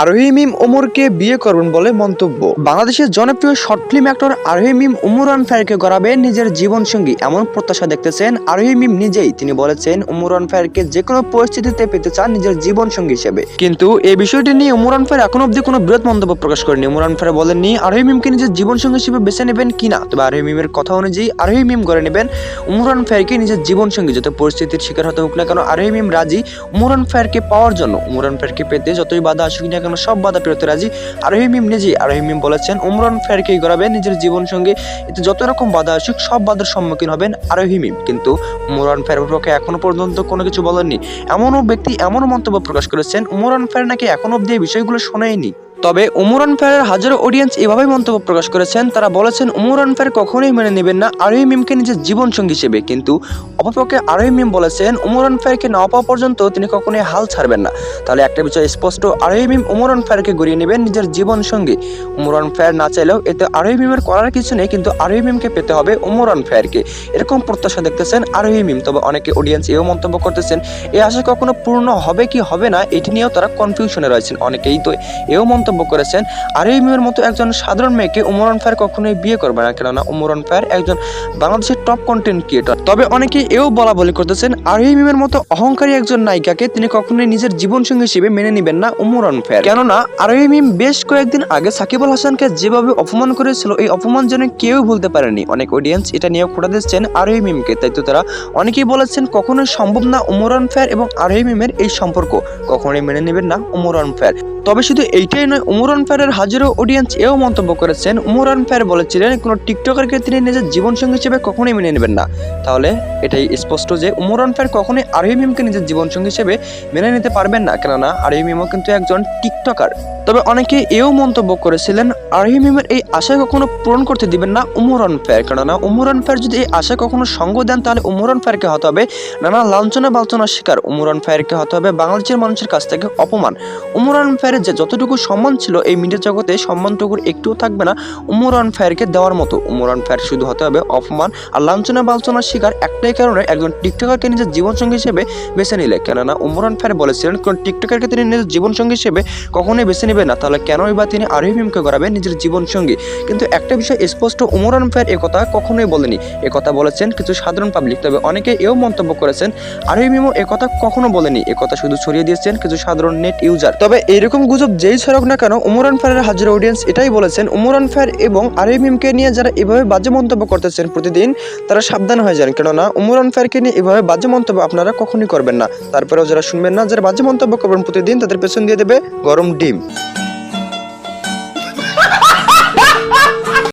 আরোহী মিম ওমরকে বিয়ে করবেন বলে মন্তব্য। বাংলাদেশের জনপ্রিয় শর্ট ফিল্ম অ্যাক্টর আরোহী মিম উমরান আনফায়ারকে গড়াবেন নিজের জীবন সঙ্গী এমন প্রত্যাশা দেখতেছেন আরোহী মিম নিজেই। তিনি বলেছেন উমর আনফায়ারকে যে কোনো পরিস্থিতিতে পেতে চান নিজের জীবন সঙ্গী হিসেবে। কিন্তু এই বিষয়টি নিয়ে উমর আনফায়ার এখন অব্দি কোনো বৃহৎ মন্তব্য প্রকাশ করেনি। উমর আনফায়ার বলেননি, আরোহী মিমকে নিজের জীবন সঙ্গী হিসেবে বেছে নেবেন কিনা? তবে আরোহী মিমের কথা অনুযায়ী আরোহী মিম গড়ে নেবেন উমরান ফায়ারকে নিজের জীবন সঙ্গী যত পরিস্থিতির শিকার হতে হোক না কেন, আরোহী মিম রাজি উমরান ফায়ারকে পাওয়ার জন্য। উমরান ফায়ারকে পেতে যতই বাধা আসুক না কেন সব বাধা পেরোতে রাজি। আরোহী মিম নিজেই, আরোহী মিম বলেছেন, উমরান ফেরকেই গড়াবেন নিজের জীবন সঙ্গে এতে যত রকম বাধা আসুক, সব বাধার সম্মুখীন হবেন আরোহী মিম। কিন্তু উমরান ফ্যারের পক্ষে এখনও পর্যন্ত কোনো কিছু বলেননি। এমনও ব্যক্তি এমনও মন্তব্য প্রকাশ করেছেন, উমরান ফ্যার নাকি এখনও অব্দি এই বিষয়গুলো শোনেয়নি তবে উমরান ফায়ারের হাজারো অডিয়েন্স এভাবেই মন্তব্য প্রকাশ করেছেন। তারা বলেছেন উমরান ফায়ার কখনোই মেনে নেবেন না, আরোহী মিমকে নিজের জীবন সঙ্গী হিসেবে। কিন্তু অপরপক্ষে আরোহী মিম বলেছেন উমরান ফায়ারকে না পাওয়া পর্যন্ত তিনি কখনোই হাল ছাড়বেন না। তাহলে একটা বিষয় স্পষ্ট, আরোহী মিম উমরান ফায়ারকে গড়িয়ে নেবেন নিজের জীবন সঙ্গী উমরান ফায়ার না চাইলেও এতে আরোহী মিমের করার কিছু নেই, কিন্তু আরোহী মিমকে পেতে হবে উমরান ফায়ারকে এরকম প্রত্যাশা দেখতেছেন আরোহী মিম। তবে অনেকে অডিয়েন্স এও মন্তব্য করতেছেন এই আশা কখনো পূর্ণ হবে কি হবে না? এটি নিয়েও তারা কনফিউশনে রয়েছেন। অনেকেই তো এও মন্তব্য করেছেন আরোহী মিমের মতো একজন সাধারণ মেয়েকে উমরান ফায়ার কখনোই বিয়ে করবে না। কেননা উমরান ফায়ার একজন বাংলাদেশের টপ কন্টেন্ট ক্রিয়েটর তবে অনেকে এও বলা বলি করতেছেন আরোহী মিমের মতো অহংকারী একজন নায়িকাকে তিনি কখনোই নিজের জীবন সঙ্গী হিসেবে মেনে নেবেন না উমরান ফায়ার কেননা আরোহী মিম বেশ কয়েকদিন আগে সাকিবুল হাসানকে যেভাবে অপমান করেছিল, এই অপমান যেন কেউ ভুলতে পারেনি। অনেক অডিয়েন্স এটা নিয়েও খোটা দিচ্ছেন আরোহী মিমকে। তাই তো তারা অনেকেই বলেছেন, কখনোই সম্ভব না উমরান ফায়ার এবং আরোহী মিমের এই সম্পর্ক। কখনোই মেনে নেবেন না উমরান ফায়ার তবে শুধু এইটাই নয় উমরান ফায়ারের হাজারো অডিয়েন্স এও মন্তব্য করেছেন, উমরান ফায়ার বলেছিলেন, কোনো টিকটকারকে তিনি নিজের জীবনসঙ্গী হিসেবে কখনোই মেনে নেবেন না। তাহলে এটাই স্পষ্ট যে উমরান ফায়ার কখনোই আরোহী মিমকে নিজের জীবনসঙ্গী হিসেবে মেনে নিতে পারবেন না, কেননা আরোহী মিমও কিন্তু একজন টিকটকার। তবে অনেকে এও মন্তব্য করেছিলেন আরোহী মিমের এই আশা কখনো পূরণ করতে দিবেন না উমরান ফায়ার কেননা উমরান ফায়ার যদি এই আশা কখনো সঙ্গ দেন, তাহলে উমরান ফায়ারকে হতে হবে নানা লাঞ্ছনা বালচনার শিকার। উমরান ফায়ারকে হতে হবে বাংলাদেশের মানুষের কাছ থেকে অপমান। উমরান ফায়ারের যে যতটুকু সম্মান ছিল এই মিডিয়া জগতে সম্মান সম্মানটুকুর একটুও থাকবে না উমরান ফায়ারকে দেওয়ার মতো। উমরান ফায়ার শুধু হতে হবে অপমান আর লাঞ্ছনা বালচনার শিকার একটাই কারণে একজন টিকটকারকে নিজের জীবনসঙ্গী হিসেবে বেছে নিলে। কেননা উমরান ফায়ার বলেছিলেন, কোন টিকটকারকে তিনি নিজের জীবনসঙ্গী হিসেবে কখনোই বেছে নেবেন না। তাহলে কেনই বা তিনি আরোহী মিমকে গড়াবেন নিজের জীবনসঙ্গী? কিন্তু একটা বিষয় স্পষ্ট, উমরান ফায়ার একথা কখনোই বলেনি। একথা বলেছেন কিছু সাধারণ পাবলিক তবে অনেকে এও মন্তব্য করেছেন, আরোহী মিমও একথা কখনো বলেনি। একথা শুধু ছড়িয়ে দিয়েছেন কিছু সাধারণ নেট ইউজার তবে এরকম গুজব যেই ছড়ক না কেন উমরান ফায়ারের হাজিরা অডিয়েন্স এটাই বলেছেন উমরান ফায়ার এবং আরিফ মিমকে নিয়ে যারা এভাবে বাজে মন্তব্য করতেছেন প্রতিদিন, তারা সাবধান হয়ে যান। কেননা উমরান ফায়ারকে নিয়ে এভাবে বাজে মন্তব্য আপনারা কখনই করবেন না। তারপরেও যারা শুনবেন না, যারা বাজে মন্তব্য করবেন প্রতিদিন, তাদের পেছন দিয়ে দেবে গরম ডিম।